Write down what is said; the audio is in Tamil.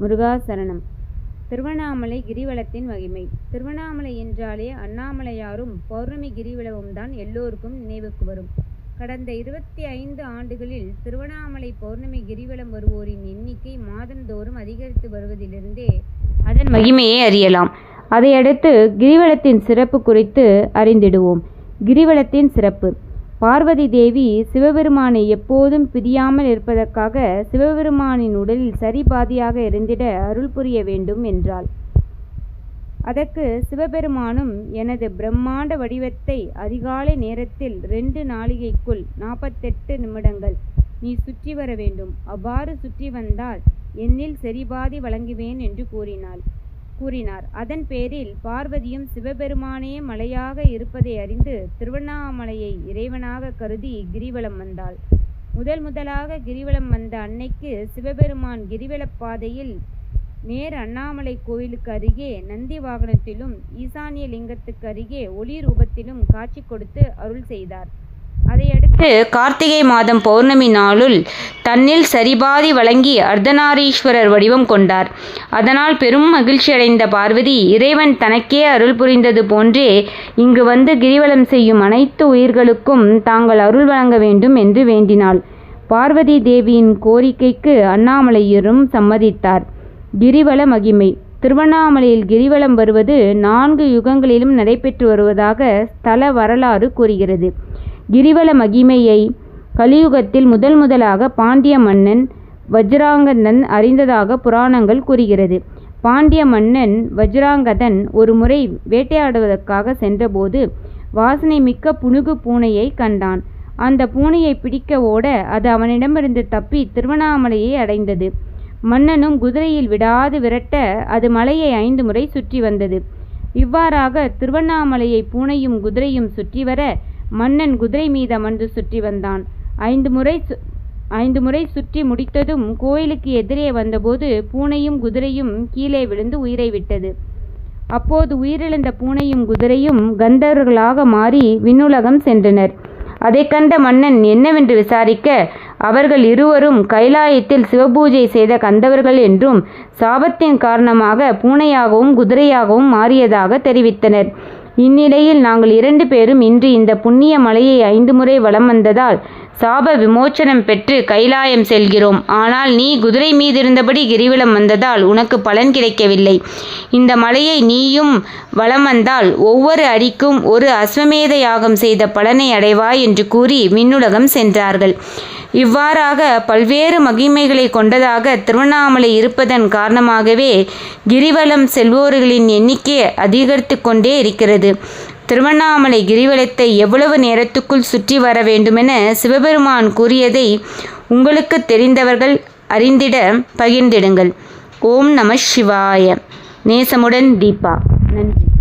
முருகாசரணம். திருவண்ணாமலை கிரிவலத்தின் மகிமை. திருவண்ணாமலை என்றாலே அண்ணாமலையாரும் பௌர்ணமி கிரிவலமும் தான் எல்லோருக்கும் நினைவுக்கு வரும். கடந்த இருபத்தி ஐந்து ஆண்டுகளில் திருவண்ணாமலை பௌர்ணமி கிரிவலம் வருவோரின் எண்ணிக்கை மாதந்தோறும் அதிகரித்து வருவதிலிருந்தே அதன் மகிமையை அறியலாம். அதையடுத்து கிரிவலத்தின் சிறப்பு குறித்து அறிந்திடுவோம். கிரிவலத்தின் சிறப்பு. பார்வதி தேவி சிவபெருமானை எப்போதும் பிரியாமல் இருப்பதற்காக சிவபெருமானின் உடலில் சரிபாதியாக இருந்திட அருள் புரிய வேண்டும் என்றாள். அதற்கு சிவபெருமானும் எனது பிரம்மாண்ட வடிவத்தை அதிகாலை நேரத்தில் ரெண்டு நாளிகைக்குள் நாற்பத்தெட்டு நிமிடங்கள் நீ சுற்றி வர வேண்டும். அவ்வாறு சுற்றி வந்தால் என்னில் செறிபாதி வழங்குவேன் என்று கூறினாள். கூறினார். அதன் பேரில் பார்வதியும் சிவபெருமானே மலையாக இருப்பதை அறிந்து திருவண்ணாமலையை இறைவனாக கருதி கிரிவலம் வந்தாள். முதல் முதலாக கிரிவலம் வந்த அன்னைக்கு சிவபெருமான் கிரிவலப் பாதையில் நேர் அண்ணாமலை கோயிலுக்கு அருகே நந்தி வாகனத்திலும் ஈசானிய லிங்கத்துக்கு அருகே ஒளி ரூபத்திலும் காட்சி கொடுத்து அருள் செய்தார். இதையடுத்து கார்த்திகை மாதம் பௌர்ணமி நாளுள் தன்னில் சரிபாதி வழங்கி அர்த்தநாரீஸ்வரர் வடிவம் கொண்டார். அதனால் பெரும் மகிழ்ச்சியடைந்த பார்வதி இறைவன் தனக்கே அருள் புரிந்தது போன்றே இங்கு வந்து கிரிவலம் செய்யும் அனைத்து உயிர்களுக்கும் தாங்கள் அருள் வழங்க வேண்டும் என்று வேண்டினாள். பார்வதி தேவியின் கோரிக்கைக்கு அண்ணாமலையரும் சம்மதித்தார். கிரிவல மகிமை. திருவண்ணாமலையில் கிரிவலம் வருவது நான்கு யுகங்களிலும் நடைபெற்று வருவதாக ஸ்தல வரலாறு கூறுகிறது. கிரிவல மகிமையை கலியுகத்தில் முதல் முதலாக பாண்டிய மன்னன் வஜ்ராங்கதன் அறிந்ததாக புராணங்கள் கூறுகிறது. பாண்டிய மன்னன் வஜ்ராங்கதன் ஒரு முறை வேட்டையாடுவதற்காக சென்றபோது வாசனை மிக்க புனுகு பூனையை கண்டான். அந்த பூனையை பிடிக்க ஓட அது அவனிடமிருந்து தப்பி திருவண்ணாமலையை அடைந்தது. மன்னனும் குதிரையில் விடாது விரட்ட அது மலையை ஐந்து முறை சுற்றி வந்தது. இவ்வாறாக திருவண்ணாமலையை பூனையும் குதிரையும் சுற்றி வர மன்னன் குதிரை மீது அமர்ந்து சுற்றி வந்தான். ஐந்து முறை ஐந்து முறை சுற்றி முடித்ததும் கோயிலுக்கு எதிரே வந்தபோது பூனையும் குதிரையும் கீழே விழுந்து உயிரை விட்டது. அப்போது உயிரிழந்த பூனையும் குதிரையும் கந்தவர்களாக மாறி விண்ணுலகம் சென்றனர். அதை கண்ட மன்னன் என்னவென்று விசாரிக்க அவர்கள் இருவரும் கைலாயத்தில் சிவபூஜை செய்த கந்தவர்கள் என்றும் சாபத்தின் காரணமாக பூனையாகவும் குதிரையாகவும் மாறியதாக தெரிவித்தனர். இந்நிலையில் நாங்கள் இரண்டு பேரும் இன்று இந்த புண்ணிய மலையை ஐந்து முறை வலம் வந்ததால் சாப விமோச்சனம் பெற்று கைலாயம் செல்கிறோம். ஆனால் நீ குதிரை மீதிருந்தபடி கிரிவலம் வந்ததால் உனக்கு பலன் கிடைக்கவில்லை. இந்த மலையை நீயும் வலம் வந்தால் ஒவ்வொரு அடிக்கும் ஒரு அஸ்வமேத யாகம் செய்த பலனை அடைவாய் என்று கூறி விண்ணுலகம் சென்றார்கள். இவ்வாறாக பல்வேறு மகிமைகளை கொண்டதாக திருவண்ணாமலை இருப்பதன் காரணமாகவே கிரிவலம் செல்வோர்களின் எண்ணிக்கை அதிகரித்து கொண்டே இருக்கிறது. திருவண்ணாமலை கிரிவலத்தை எவ்வளவு நேரத்துக்குள் சுற்றி வர வேண்டுமென சிவபெருமான் கூறியதை உங்களுக்கு தெரிந்தவர்கள் அறிந்திட பகிர்ந்திடுங்கள். ஓம் நம சிவாய. நேசமுடன் தீபா. நன்றி.